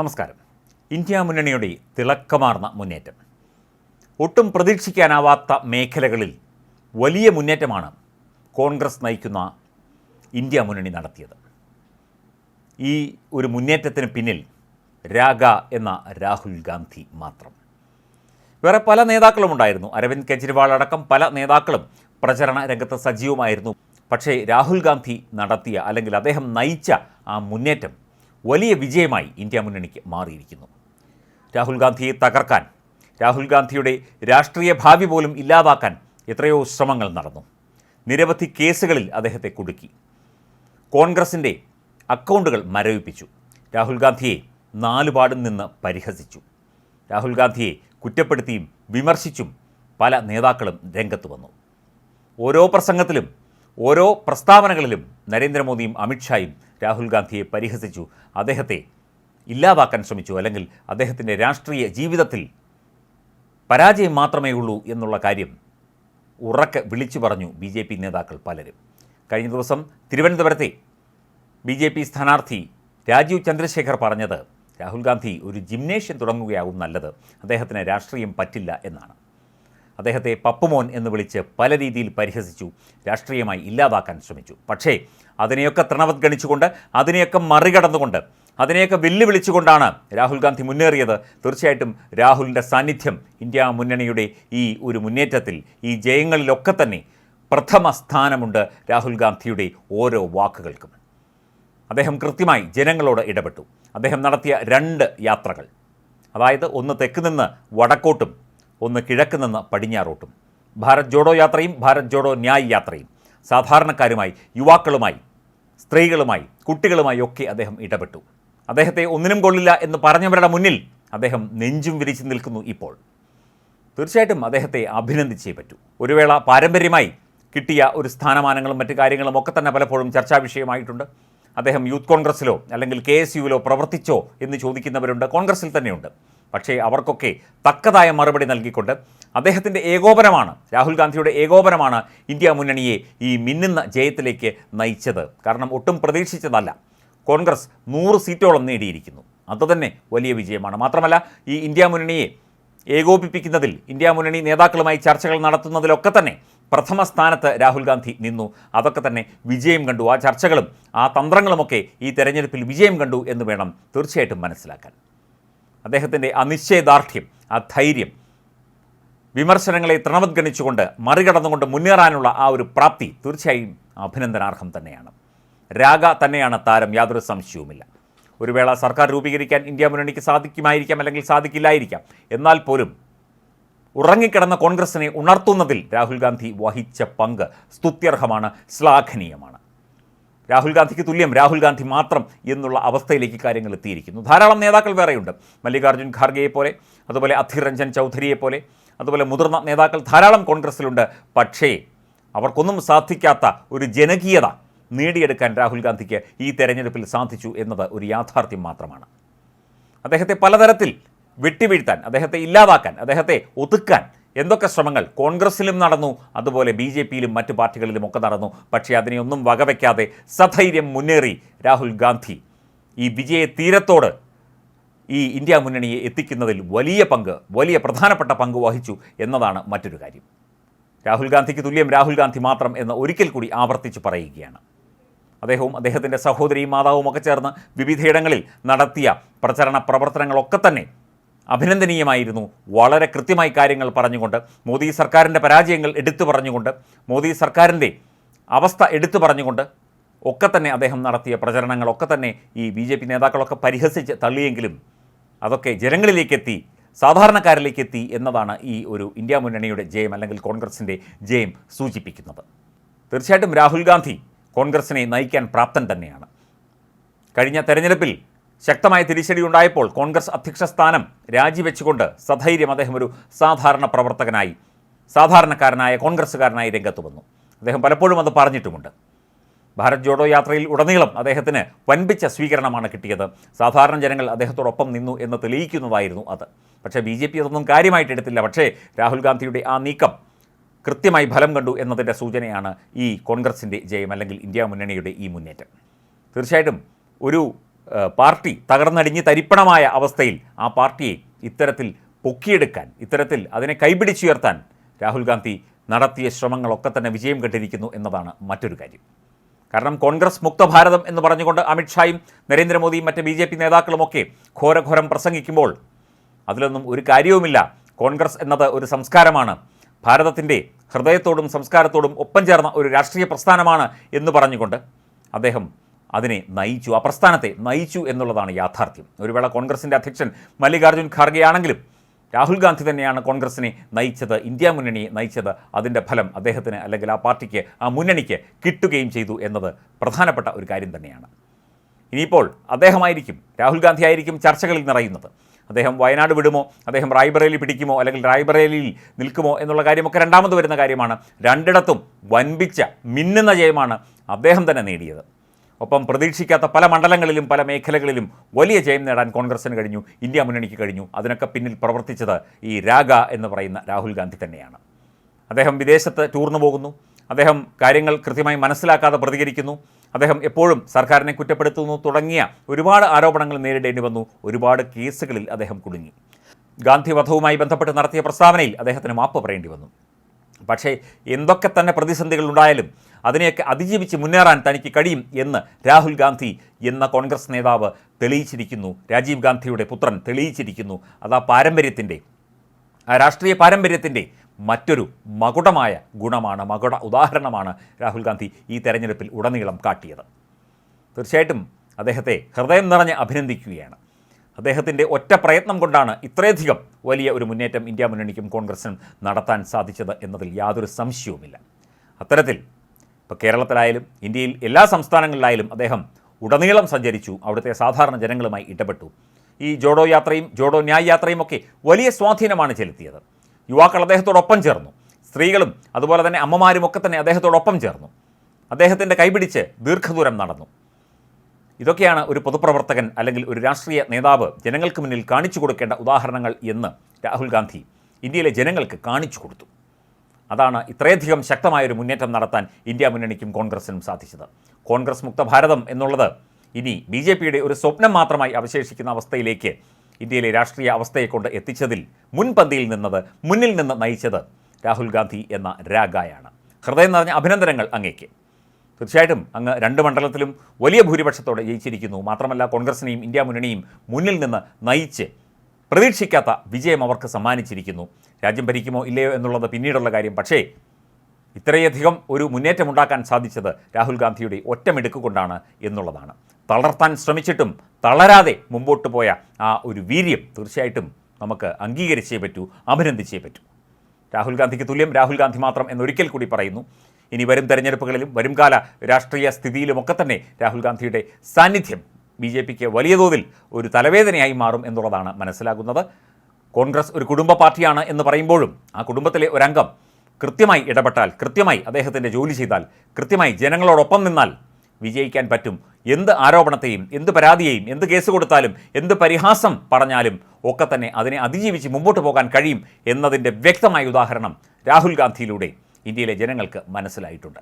നമസ്കാരം. ഇന്ത്യ മുന്നണിയുടെ തിളക്കമാർന്ന മുന്നേറ്റം. ഒട്ടും പ്രതീക്ഷിക്കാനാവാത്ത മേഖലകളിൽ വലിയ മുന്നേറ്റമാണ് കോൺഗ്രസ് നയിക്കുന്ന ഇന്ത്യ മുന്നണി നടത്തിയത്. ഈ ഒരു മുന്നേറ്റത്തിന് പിന്നിൽ രാഗ എന്ന രാഹുൽ ഗാന്ധി മാത്രം. വേറെ പല നേതാക്കളും ഉണ്ടായിരുന്നു അരവിന്ദ് കെജ്രിവാൾ അടക്കം പല നേതാക്കളും പ്രചരണ രംഗത്ത് സജീവമായിരുന്നു. പക്ഷേ രാഹുൽ ഗാന്ധി നടത്തിയ അല്ലെങ്കിൽ അദ്ദേഹം നയിച്ച ആ മുന്നേറ്റം വലിയ വിജയമായി ഇന്ത്യ മുന്നണിക്ക് മാറിയിരിക്കുന്നു. രാഹുൽ ഗാന്ധിയെ തകർക്കാൻ രാഹുൽ ഗാന്ധിയുടെ രാഷ്ട്രീയ ഭാവി പോലും ഇല്ലാതാക്കാൻ എത്രയോ ശ്രമങ്ങൾ നടന്നു. നിരവധി കേസുകളിൽ അദ്ദേഹത്തെ കുടുക്കി. കോൺഗ്രസിന്റെ അക്കൗണ്ടുകൾ മരവിപ്പിച്ചു. രാഹുൽ ഗാന്ധിയെ നാലുപാടും നിന്ന് പരിഹസിച്ചു. രാഹുൽ ഗാന്ധിയെ കുറ്റപ്പെടുത്തിയും വിമർശിച്ചും പല നേതാക്കളും രംഗത്ത് വന്നു. ഓരോ പ്രസംഗത്തിലും ഓരോ പ്രസ്താവനകളിലും നരേന്ദ്രമോദിയും അമിത്ഷായും രാഹുൽ ഗാന്ധിയെ പരിഹസിച്ചു. അദ്ദേഹത്തെ ഇല്ലാതാക്കാൻ ശ്രമിച്ചു. അല്ലെങ്കിൽ അദ്ദേഹത്തിന്റെ രാഷ്ട്രീയ ജീവിതത്തിൽ പരാജയം മാത്രമേ ഉള്ളൂ എന്നുള്ള കാര്യം ഉറക്കെ വിളിച്ചു പറഞ്ഞു ബി ജെ പി നേതാക്കൾ പലരും. കഴിഞ്ഞ ദിവസം തിരുവനന്തപുരത്തെ ബി ജെ പി സ്ഥാനാർത്ഥി രാജീവ് ചന്ദ്രശേഖർ പറഞ്ഞത് രാഹുൽ ഗാന്ധി ഒരു ജിംനേഷ്യം തുടങ്ങുകയാവും നല്ലത്. അദ്ദേഹത്തിന് രാഷ്ട്രീയം പറ്റില്ല എന്നാണ്. അദ്ദേഹത്തെ പപ്പുമോൻ എന്ന് വിളിച്ച് പല രീതിയിൽ പരിഹസിച്ചു രാഷ്ട്രീയമായി ഇല്ലാതാക്കാൻ ശ്രമിച്ചു. പക്ഷേ അതിനെയൊക്കെ തൃണവത്ഗണിച്ചുകൊണ്ട് അതിനെയൊക്കെ മറികടന്നുകൊണ്ട് അതിനെയൊക്കെ വെല്ലുവിളിച്ചുകൊണ്ടാണ് രാഹുൽ ഗാന്ധി മുന്നേറിയത്. തീർച്ചയായിട്ടും രാഹുലിന്റെ സാന്നിധ്യം ഇന്ത്യ മുന്നണിയുടെ ഈ ഒരു മുന്നേറ്റത്തിൽ ഈ ജയങ്ങളിലൊക്കെ തന്നെ പ്രഥമ സ്ഥാനമുണ്ട് രാഹുൽ ഗാന്ധിയുടെ ഓരോ വാക്കുകൾക്കും. അദ്ദേഹം കൃത്യമായി ജനങ്ങളോട് ഇടപെട്ടു. അദ്ദേഹം നടത്തിയ രണ്ട് യാത്രകൾ. അതായത് ഒന്ന് തെക്ക് നിന്ന് വടക്കോട്ടും ഒന്ന് കിഴക്ക് നിന്ന് പടിഞ്ഞാറോട്ടും. ഭാരത് ജോഡോ യാത്രയും ഭാരത് ജോഡോ ന്യായ് യാത്രയും. സാധാരണക്കാരുമായി യുവാക്കളുമായി സ്ത്രീകളുമായി കുട്ടികളുമായി ഒക്കെ അദ്ദേഹം ഇടപെട്ടു. അദ്ദേഹത്തെ ഒന്നിനും കൊള്ളില്ല എന്ന് പറഞ്ഞവരുടെ മുന്നിൽ അദ്ദേഹം നെഞ്ചും വിരിച്ചു നിൽക്കുന്നു ഇപ്പോൾ. തീർച്ചയായിട്ടും അദ്ദേഹത്തെ അഭിനന്ദിച്ചേ പറ്റൂ. ഒരു വേള പാരമ്പര്യമായി കിട്ടിയ ഒരു സ്ഥാനമാനങ്ങളും മറ്റു കാര്യങ്ങളും ഒക്കെ തന്നെ പലപ്പോഴും ചർച്ചാ വിഷയമായിട്ടുണ്ട്. അദ്ദേഹം യൂത്ത് കോൺഗ്രസ്സിലോ അല്ലെങ്കിൽ കെ എസ് യുവിലോ പ്രവർത്തിച്ചോ എന്ന് ചോദിക്കുന്നവരുണ്ട്. കോൺഗ്രസ്സിൽ തന്നെയുണ്ട്. പക്ഷേ അവർക്കൊക്കെ തക്കതായ മറുപടി നൽകിക്കൊണ്ട് അദ്ദേഹത്തിന്റെ ഏകോപനമാണ് രാഹുൽ ഗാന്ധിയുടെ ഏകോപനമാണ് ഇന്ത്യ മുന്നണിയെ ഈ മിന്നുന്ന ജയത്തിലേക്ക് നയിച്ചത്. കാരണം ഒട്ടും പ്രതീക്ഷിച്ചതല്ല. കോൺഗ്രസ് നൂറ് സീറ്റോളം നേടിയിരിക്കുന്നു. അതുതന്നെ വലിയ വിജയമാണ്. മാത്രമല്ല ഈ ഇന്ത്യ മുന്നണിയെ ഏകോപിപ്പിക്കുന്നതിൽ ഇന്ത്യ മുന്നണി നേതാക്കളുമായി ചർച്ചകൾ നടത്തുന്നതിലൊക്കെ തന്നെ പ്രഥമ സ്ഥാനത്ത് രാഹുൽ ഗാന്ധി നിന്നു. അതൊക്കെ തന്നെ വിജയം കണ്ടു. ആ ചർച്ചകളും ആ തന്ത്രങ്ങളുമൊക്കെ ഈ തെരഞ്ഞെടുപ്പിൽ വിജയം കണ്ടു എന്ന് വേണം തീർച്ചയായിട്ടും മനസ്സിലാക്കാൻ. അദ്ദേഹത്തിന്റെ ആ നിശ്ചയദാർഢ്യം ആ ധൈര്യം വിമർശനങ്ങളെ തൃണവത്ഗണിച്ചുകൊണ്ട് മറികടന്നുകൊണ്ട് മുന്നേറാനുള്ള ആ ഒരു പ്രാപ്തി തീർച്ചയായും അഭിനന്ദനാർഹം തന്നെയാണ്. രാഗ തന്നെയാണ് താരം യാതൊരു സംശയവുമില്ല. ഒരു വേള സർക്കാർ രൂപീകരിക്കാൻ ഇന്ത്യ മുന്നണിക്ക് സാധിക്കുമായിരിക്കാം അല്ലെങ്കിൽ സാധിക്കില്ലായിരിക്കാം. എന്നാൽ പോലും ഉറങ്ങിക്കിടന്ന കോൺഗ്രസിനെ ഉണർത്തുന്നതിൽ രാഹുൽ ഗാന്ധി വഹിച്ച പങ്ക് സ്തുത്യർഹമാണ് ശ്ലാഘനീയമാണ്. രാഹുൽ ഗാന്ധിക്ക് തുല്യം രാഹുൽ ഗാന്ധി മാത്രം എന്നുള്ള അവസ്ഥയിലേക്ക് കാര്യങ്ങൾ എത്തിയിരിക്കുന്നു. ധാരാളം നേതാക്കൾ വേറെയുണ്ട്. മല്ലികാർജുൻ ഖാർഗെയെ പോലെ അതുപോലെ അധീർ രഞ്ജൻ ചൗധരിയെ പോലെ അതുപോലെ മുതിർന്ന നേതാക്കൾ ധാരാളം കോൺഗ്രസ്സിലുണ്ട്. പക്ഷേ അവർക്കൊന്നും സാധിക്കാത്ത ഒരു ജനകീയത നേടിയെടുക്കാൻ രാഹുൽ ഗാന്ധിക്ക് ഈ തെരഞ്ഞെടുപ്പിൽ സാധിച്ചു എന്നത് ഒരു യാഥാർത്ഥ്യം മാത്രമാണ്. അദ്ദേഹത്തെ പലതരത്തിൽ വെട്ടിവീഴ്ത്താൻ അദ്ദേഹത്തെ ഇല്ലാതാക്കാൻ അദ്ദേഹത്തെ ഒതുക്കാൻ എന്തൊക്കെ ശ്രമങ്ങൾ? കോൺഗ്രസിലും നടന്നു അതുപോലെ ബി ജെ പിയിലും മറ്റു പാർട്ടികളിലും ഒക്കെ നടന്നു. പക്ഷേ അതിനെയൊന്നും വകവയ്ക്കാതെ സധൈര്യം മുന്നേറി രാഹുൽ ഗാന്ധി. ഈ വിജയ തീരത്തോട് ഈ ഇന്ത്യ മുന്നണിയെ എത്തിക്കുന്നതിൽ വലിയ പങ്ക് വലിയ പ്രധാനപ്പെട്ട പങ്ക് വഹിച്ചു എന്നതാണ് മറ്റൊരു കാര്യം. രാഹുൽ ഗാന്ധിക്ക് തുല്യം രാഹുൽ ഗാന്ധി മാത്രം എന്ന് ഒരിക്കൽ കൂടി ആവർത്തിച്ച് പറയുകയാണ്. അദ്ദേഹവും അദ്ദേഹത്തിന്റെ സഹോദരിയും മാതാവും ഒക്കെ ചേർന്ന് വിവിധയിടങ്ങളിൽ നടത്തിയ പ്രചരണ പ്രവർത്തനങ്ങളൊക്കെ തന്നെ അഭിനന്ദനീയമായിരുന്നു. വളരെ കൃത്യമായി കാര്യങ്ങൾ പറഞ്ഞുകൊണ്ട് മോദി സർക്കാരിന്റെ പരാജയങ്ങൾ എടുത്തു പറഞ്ഞുകൊണ്ട് മോദി സർക്കാരിന്റെ അവസ്ഥ എടുത്തു പറഞ്ഞുകൊണ്ട് ഒക്കെ തന്നെ അദ്ദേഹം നടത്തിയ പ്രചരണങ്ങളൊക്കെ തന്നെ ഈ ബി ജെ പി നേതാക്കളൊക്കെ പരിഹസിച്ച് തള്ളിയെങ്കിലും അതൊക്കെ ജനങ്ങളിലേക്കെത്തി സാധാരണക്കാരിലേക്കെത്തി എന്നതാണ് ഈ ഒരു ഇന്ത്യ മുന്നണിയുടെ ജയം അല്ലെങ്കിൽ കോൺഗ്രസിന്റെ ജയം സൂചിപ്പിക്കുന്നത്. തീർച്ചയായിട്ടും രാഹുൽ ഗാന്ധി കോൺഗ്രസിനെ നയിക്കാൻ പ്രാപ്തൻ തന്നെയാണ്. കഴിഞ്ഞ തെരഞ്ഞെടുപ്പിൽ ശക്തമായ തിരിച്ചടി ഉണ്ടായപ്പോൾ കോൺഗ്രസ് അധ്യക്ഷ സ്ഥാനം രാജിവെച്ചുകൊണ്ട് സധൈര്യം അദ്ദേഹം ഒരു സാധാരണ പ്രവർത്തകനായി സാധാരണക്കാരനായ കോൺഗ്രസ്സുകാരനായി രംഗത്ത് വന്നു. അദ്ദേഹം പലപ്പോഴും അത് പറഞ്ഞിട്ടുമുണ്ട്. ഭാരത് ജോഡോ യാത്രയിൽ ഉടനീളം അദ്ദേഹത്തിന് വൻപിച്ച സ്വീകരണമാണ് കിട്ടിയത്. സാധാരണ ജനങ്ങൾ അദ്ദേഹത്തോടൊപ്പം നിന്നു എന്ന് തെളിയിക്കുന്നതായിരുന്നു അത്. പക്ഷേ ബി ജെ പി അതൊന്നും കാര്യമായിട്ട് എടുത്തില്ല. പക്ഷേ രാഹുൽ ഗാന്ധിയുടെ ആ നീക്കം കൃത്യമായി ഫലം കണ്ടു എന്നതിന്റെ സൂചനയാണ് ഈ കോൺഗ്രസിന്റെ ജയം അല്ലെങ്കിൽ ഇന്ത്യ മുന്നണിയുടെ ഈ മുന്നേറ്റം. തീർച്ചയായിട്ടും ഒരു പാർട്ടി തകർന്നടിഞ്ഞ് തരിപ്പണമായ അവസ്ഥയിൽ ആ പാർട്ടിയെ ഇത്തരത്തിൽ പൊക്കിയെടുക്കാൻ ഇത്തരത്തിൽ അതിനെ കൈപിടിച്ചുയർത്താൻ രാഹുൽ ഗാന്ധി നടത്തിയ ശ്രമങ്ങളൊക്കെ തന്നെ വിജയം കണ്ടിരിക്കുന്നു എന്നതാണ് മറ്റൊരു കാര്യം. കാരണം കോൺഗ്രസ് മുക്ത ഭാരതം എന്ന് പറഞ്ഞുകൊണ്ട് അമിത്ഷായും നരേന്ദ്രമോദിയും മറ്റ് ബി ജെ പി നേതാക്കളുമൊക്കെ ഘോരഘോരം പ്രസംഗിക്കുമ്പോൾ അതിലൊന്നും ഒരു കാര്യവുമില്ല. കോൺഗ്രസ് എന്നത് ഒരു സംസ്കാരമാണ്. ഭാരതത്തിന്റെ ഹൃദയത്തോടും സംസ്കാരത്തോടും ഒപ്പം ചേർന്ന ഒരു രാഷ്ട്രീയ പ്രസ്ഥാനമാണ് എന്ന് പറഞ്ഞുകൊണ്ട് അദ്ദേഹം അതിനെ നയിച്ചു ആ പ്രസ്ഥാനത്തെ നയിച്ചു എന്നുള്ളതാണ് യാഥാർത്ഥ്യം. ഒരു വേള കോൺഗ്രസിന്റെ അധ്യക്ഷൻ മല്ലികാർജുൻ ഖാർഗെ ആണെങ്കിലും രാഹുൽ ഗാന്ധി തന്നെയാണ് കോൺഗ്രസിനെ നയിച്ചത് ഇന്ത്യ മുന്നണിയെ നയിച്ചത്. അതിന്റെ ഫലം അദ്ദേഹത്തിന് അല്ലെങ്കിൽ ആ പാർട്ടിക്ക് ആ മുന്നണിക്ക് കിട്ടുകയും ചെയ്തു എന്നത് പ്രധാനപ്പെട്ട ഒരു കാര്യം തന്നെയാണ്. ഇനിയിപ്പോൾ അദ്ദേഹമായിരിക്കും രാഹുൽ ഗാന്ധി ആയിരിക്കും ചർച്ചകളിൽ നിറയുന്നത്. അദ്ദേഹം വയനാട് വിടുമോ? അദ്ദേഹം റായ്ബറേലി പിടിക്കുമോ? അല്ലെങ്കിൽ റായ്ബറേലിയിൽ നിൽക്കുമോ? എന്നുള്ള കാര്യമൊക്കെ രണ്ടാമത് വരുന്ന കാര്യമാണ്. രണ്ടിടത്തും വൻപിച്ച മിന്നുന്ന ജയമാണ് അദ്ദേഹം തന്നെ നേടിയത്. ഒപ്പം പ്രതീക്ഷിക്കാത്ത പല മണ്ഡലങ്ങളിലും പല മേഖലകളിലും വലിയ ജയം നേടാൻ കോൺഗ്രസിന് കഴിഞ്ഞു ഇന്ത്യ മുന്നണിക്ക് കഴിഞ്ഞു. അതിനൊക്കെ പിന്നിൽ പ്രവർത്തിച്ചത് ഈ രാഗ എന്ന് പറയുന്ന രാഹുൽ ഗാന്ധി തന്നെയാണ്. അദ്ദേഹം വിദേശത്ത് ടൂറിന് പോകുന്നു. അദ്ദേഹം കാര്യങ്ങൾ കൃത്യമായി മനസ്സിലാക്കാതെ പ്രതികരിക്കുന്നു. അദ്ദേഹം എപ്പോഴും സർക്കാരിനെ കുറ്റപ്പെടുത്തുന്നു. തുടങ്ങിയ ഒരുപാട് ആരോപണങ്ങൾ നേരിടേണ്ടി വന്നു. ഒരുപാട് കേസുകളിൽ അദ്ദേഹം കുടുങ്ങി. ഗാന്ധി വധവുമായി ബന്ധപ്പെട്ട് നടത്തിയ പ്രസ്താവനയിൽ അദ്ദേഹത്തിന് മാപ്പ് പറയേണ്ടി വന്നു. പക്ഷേ എന്തൊക്കെ തന്നെ പ്രതിസന്ധികൾ ഉണ്ടായാലും അതിനെയൊക്കെ അതിജീവിച്ച് മുന്നേറാൻ തനിക്ക് കഴിയും എന്ന് രാഹുൽ ഗാന്ധി എന്ന കോൺഗ്രസ് നേതാവ് തെളിയിച്ചിരിക്കുന്നു. രാജീവ് ഗാന്ധിയുടെ പുത്രൻ തെളിയിച്ചിരിക്കുന്നു. അത് ആ പാരമ്പര്യത്തിന്റെ ആ രാഷ്ട്രീയ പാരമ്പര്യത്തിന്റെ മറ്റൊരു മകുടമായ ഗുണമാണ് മകുട ഉദാഹരണമാണ് രാഹുൽ ഗാന്ധി ഈ തെരഞ്ഞെടുപ്പിൽ ഉടനീളം കാട്ടിയത്. തീർച്ചയായിട്ടും അദ്ദേഹത്തെ ഹൃദയം നിറഞ്ഞ് അഭിനന്ദിക്കുകയാണ്. അദ്ദേഹത്തിന്റെ ഒറ്റ പ്രയത്നം കൊണ്ടാണ് ഇത്രയധികം വലിയ ഒരു മുന്നേറ്റം ഇന്ത്യ മുന്നണിക്കും കോൺഗ്രസിനും നടത്താൻ സാധിച്ചത് എന്നതിൽ യാതൊരു സംശയവുമില്ല. അത്തരത്തിൽ ഇപ്പോൾ കേരളത്തിലായാലും ഇന്ത്യയിൽ എല്ലാ സംസ്ഥാനങ്ങളിലായാലും അദ്ദേഹം ഉടനീളം സഞ്ചരിച്ചു. അവിടുത്തെ സാധാരണ ജനങ്ങളുമായി ഇടപെട്ടു. ഈ ജോഡോ യാത്രയും ജോഡോ ന്യായ യാത്രയും ഒക്കെ വലിയ സ്വാധീനമാണ് ചെലുത്തിയത്. യുവാക്കൾ അദ്ദേഹത്തോടൊപ്പം ചേർന്നു. സ്ത്രീകളും അതുപോലെ തന്നെ അമ്മമാരും ഒക്കെ തന്നെ അദ്ദേഹത്തോടൊപ്പം ചേർന്നു. അദ്ദേഹത്തിന്റെ കൈപിടിച്ച് ദീർഘദൂരം നടന്നു. ഇതൊക്കെയാണ് ഒരു പൊതുപ്രവർത്തകൻ അല്ലെങ്കിൽ ഒരു രാഷ്ട്രീയ നേതാവ് ജനങ്ങൾക്ക് മുന്നിൽ കാണിച്ചു കൊടുക്കേണ്ട ഉദാഹരണങ്ങൾ എന്ന് രാഹുൽ ഗാന്ധി ഇന്ത്യയിലെ ജനങ്ങൾക്ക് കാണിച്ചു കൊടുത്തു. അതാണ് ഇത്രയധികം ശക്തമായൊരു മുന്നേറ്റം നടത്താൻ ഇന്ത്യ മുന്നണിക്കും കോൺഗ്രസിനും സാധിച്ചത്. കോൺഗ്രസ് മുക്ത ഭാരതം എന്നുള്ളത് ഇനി ബി ജെ പിയുടെ ഒരു സ്വപ്നം മാത്രമായി അവശേഷിക്കുന്ന അവസ്ഥയിലേക്ക് ഇന്ത്യയിലെ രാഷ്ട്രീയ അവസ്ഥയെ കൊണ്ട് എത്തിച്ചതിൽ മുൻപന്തിയിൽ നിന്നത് മുന്നിൽ നിന്ന് നയിച്ചത് രാഹുൽ ഗാന്ധി എന്ന രാഗായാണ്. ഹൃദയം നിറഞ്ഞ അഭിനന്ദനങ്ങൾ അങ്ങേക്ക്. തീർച്ചയായിട്ടും അങ്ങ് രണ്ട് മണ്ഡലത്തിലും വലിയ ഭൂരിപക്ഷത്തോടെ ജയിച്ചിരിക്കുന്നു. മാത്രമല്ല കോൺഗ്രസിനെയും ഇന്ത്യ മുന്നണിയും മുന്നിൽ നിന്ന് നയിച്ച് പ്രതീക്ഷിക്കാത്ത വിജയം അവർക്ക് സമ്മാനിച്ചിരിക്കുന്നു. രാജ്യം ഭരിക്കുമോ ഇല്ലയോ എന്നുള്ളത് പിന്നീടുള്ള കാര്യം. പക്ഷേ ഇത്രയധികം ഒരു മുന്നേറ്റമുണ്ടാക്കാൻ സാധിച്ചത് രാഹുൽ ഗാന്ധിയുടെ ഒറ്റമെടുക്കുകൊണ്ടാണ് എന്നുള്ളതാണ്. തളർത്താൻ ശ്രമിച്ചിട്ടും തളരാതെ മുമ്പോട്ട് പോയ ആ ഒരു വീര്യം തീർച്ചയായിട്ടും നമുക്ക് അംഗീകരിച്ചേ പറ്റൂ അഭിനന്ദിച്ചേ പറ്റൂ. രാഹുൽ ഗാന്ധിക്ക് തുല്യം രാഹുൽ ഗാന്ധി മാത്രം എന്നൊരിക്കൽ കൂടി പറയുന്നു. ഇനി വരും തെരഞ്ഞെടുപ്പുകളിലും വരുംകാല രാഷ്ട്രീയ സ്ഥിതിയിലുമൊക്കെ തന്നെ രാഹുൽ ഗാന്ധിയുടെ സാന്നിധ്യം ബി ജെ പിക്ക് വലിയ തോതിൽ ഒരു തലവേദനയായി മാറും എന്നുള്ളതാണ് മനസ്സിലാകുന്നത്. കോൺഗ്രസ് ഒരു കുടുംബ പാർട്ടിയാണ് എന്ന് പറയുമ്പോഴും ആ കുടുംബത്തിലെ ഒരംഗം കൃത്യമായി ഇടപെട്ടാൽ കൃത്യമായി അദ്ദേഹത്തിന്റെ ജോലി ചെയ്താൽ കൃത്യമായി ജനങ്ങളോടൊപ്പം നിന്നാൽ വിജയിക്കാൻ പറ്റും. എന്ത് ആരോപണത്തെയും എന്ത് പരാതിയെയും എന്ത് കേസ് കൊടുത്താലും എന്ത് പരിഹാസം പറഞ്ഞാലും ഒക്കെ തന്നെ അതിനെ അതിജീവിച്ച് മുമ്പോട്ട് പോകാൻ കഴിയും എന്നതിന്റെ വ്യക്തമായ ഉദാഹരണം രാഹുൽ ഗാന്ധിയിലൂടെ ഇന്ത്യയിലെ ജനങ്ങൾക്ക് മനസ്സിലായിട്ടുണ്ട്.